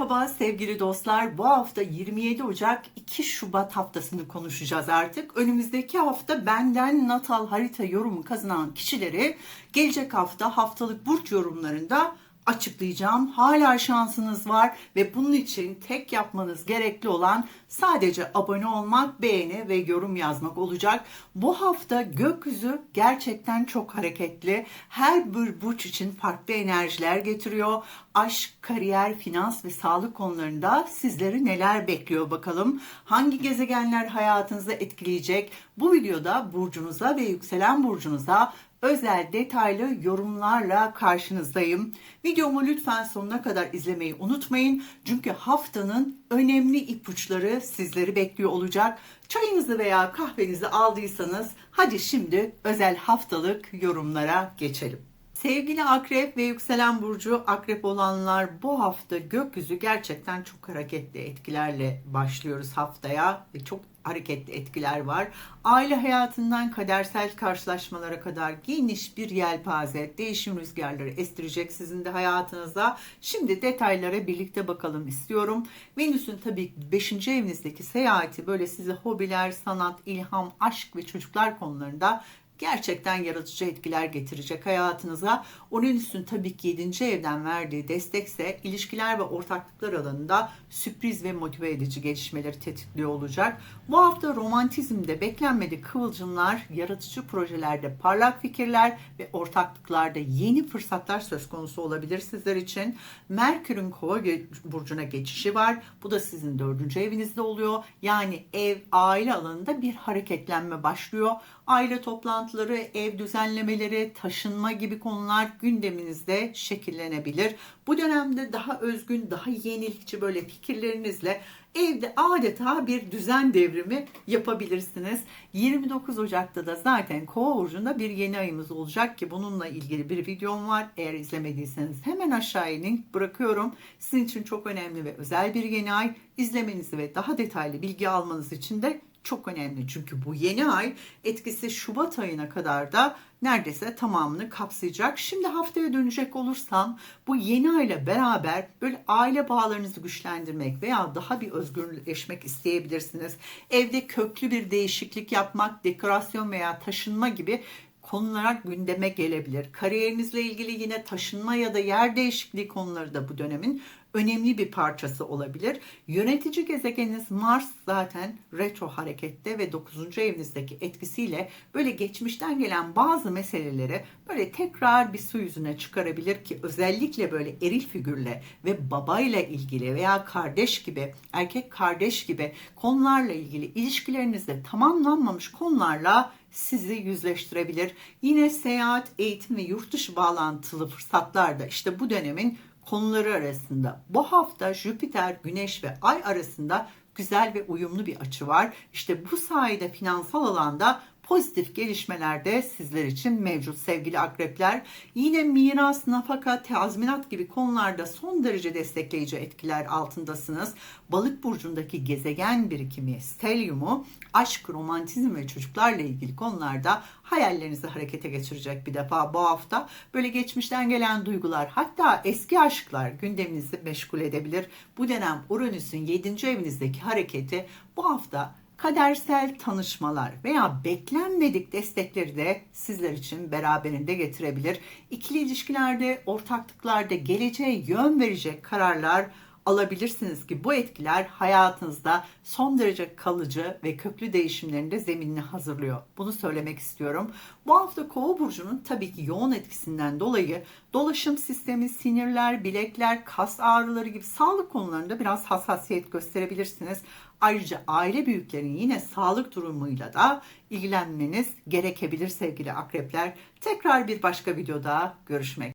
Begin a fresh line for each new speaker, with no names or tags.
Merhaba sevgili dostlar. Bu hafta 27 Ocak 2 Şubat haftasını konuşacağız artık. Önümüzdeki hafta benden natal harita yorumu kazanan kişileri gelecek hafta haftalık burç yorumlarında açıklayacağım. Hala şansınız var ve bunun için tek yapmanız gerekli olan sadece abone olmak, beğeni ve yorum yazmak olacak. Bu hafta gökyüzü gerçekten çok hareketli. Her bir burç için farklı enerjiler getiriyor. Aşk, kariyer, finans ve sağlık konularında sizleri neler bekliyor bakalım. Hangi gezegenler hayatınızı etkileyecek? Bu videoda burcunuza ve yükselen burcunuza özel detaylı yorumlarla karşınızdayım. Videomu lütfen sonuna kadar izlemeyi unutmayın. Çünkü haftanın önemli ipuçları sizleri bekliyor olacak. Çayınızı veya kahvenizi aldıysanız hadi şimdi özel haftalık yorumlara geçelim. Sevgili akrep ve yükselen burcu akrep olanlar bu hafta gökyüzü gerçekten çok hareketli etkilerle başlıyoruz haftaya ve çok hareketli etkiler var. Aile hayatından kadersel karşılaşmalara kadar geniş bir yelpaze, değişim rüzgarları estirecek sizin de hayatınıza. Şimdi detaylara birlikte bakalım istiyorum. Venüs'ün tabii 5. evinizdeki seyahati böyle size hobiler, sanat, ilham, aşk ve çocuklar konularında gerçekten yaratıcı etkiler getirecek hayatınıza. Uranüs'ün tabii ki 7. evden verdiği destekse ilişkiler ve ortaklıklar alanında sürpriz ve motive edici gelişmeleri tetikliyor olacak. Bu hafta romantizmde beklenmedik kıvılcımlar, yaratıcı projelerde parlak fikirler ve ortaklıklarda yeni fırsatlar söz konusu olabilir sizler için. Merkür'ün kova burcuna geçişi var. Bu da sizin dördüncü evinizde oluyor. Yani ev, aile alanında bir hareketlenme başlıyor. Aile toplantıları, ev düzenlemeleri, taşınma gibi konular gündeminizde şekillenebilir. Bu dönemde daha özgün, daha yenilikçi böyle fikirlerinizle evde adeta bir düzen devrimi yapabilirsiniz. 29 Ocak'ta da zaten Kova burcunda bir yeni ayımız olacak ki bununla ilgili bir videom var. Eğer izlemediyseniz hemen aşağıya link bırakıyorum. Sizin için çok önemli ve özel bir yeni ay. İzlemenizi ve daha detaylı bilgi almanız için de çok önemli. Çünkü bu yeni ay etkisi Şubat ayına kadar da neredeyse tamamını kapsayacak. Şimdi haftaya dönecek olursam bu yeni ayla beraber böyle aile bağlarınızı güçlendirmek veya daha bir özgürleşmek isteyebilirsiniz. Evde köklü bir değişiklik yapmak, dekorasyon veya taşınma gibi konular gündeme gelebilir. Kariyerinizle ilgili yine taşınma ya da yer değişikliği konuları da bu dönemin önemli bir parçası olabilir. Yönetici gezegeniniz Mars zaten retro harekette ve 9. evinizdeki etkisiyle böyle geçmişten gelen bazı meseleleri böyle tekrar bir su yüzüne çıkarabilir ki özellikle böyle eril figürle ve babayla ilgili veya kardeş gibi, erkek kardeş gibi konularla ilgili ilişkilerinizde tamamlanmamış konularla sizi yüzleştirebilir. Yine seyahat, eğitim ve yurt dışı bağlantılı fırsatlar da işte bu dönemin konuları arasında. Bu hafta Jüpiter, Güneş ve Ay arasında güzel ve uyumlu bir açı var. İşte bu sayede finansal alanda pozitif gelişmeler de sizler için mevcut sevgili akrepler. Yine miras, nafaka, tazminat gibi konularda son derece destekleyici etkiler altındasınız. Balık burcundaki gezegen birikimi, stelyumu, aşk, romantizm ve çocuklarla ilgili konularda hayallerinizi harekete geçirecek bir defa bu hafta. Böyle geçmişten gelen duygular hatta eski aşklar gündeminizi meşgul edebilir. Bu dönem Uranüs'ün 7. evinizdeki hareketi bu hafta kadersel tanışmalar veya beklenmedik destekleri de sizler için beraberinde getirebilir. İkili ilişkilerde, ortaklıklarda geleceğe yön verecek kararlar alabilirsiniz ki bu etkiler hayatınızda son derece kalıcı ve köklü değişimlerin de zeminini hazırlıyor. Bunu söylemek istiyorum. Bu hafta Kova burcunun tabii ki yoğun etkisinden dolayı dolaşım sistemi, sinirler, bilekler, kas ağrıları gibi sağlık konularında biraz hassasiyet gösterebilirsiniz. Ayrıca aile büyüklerinin yine sağlık durumuyla da ilgilenmeniz gerekebilir sevgili akrepler. Tekrar bir başka videoda görüşmek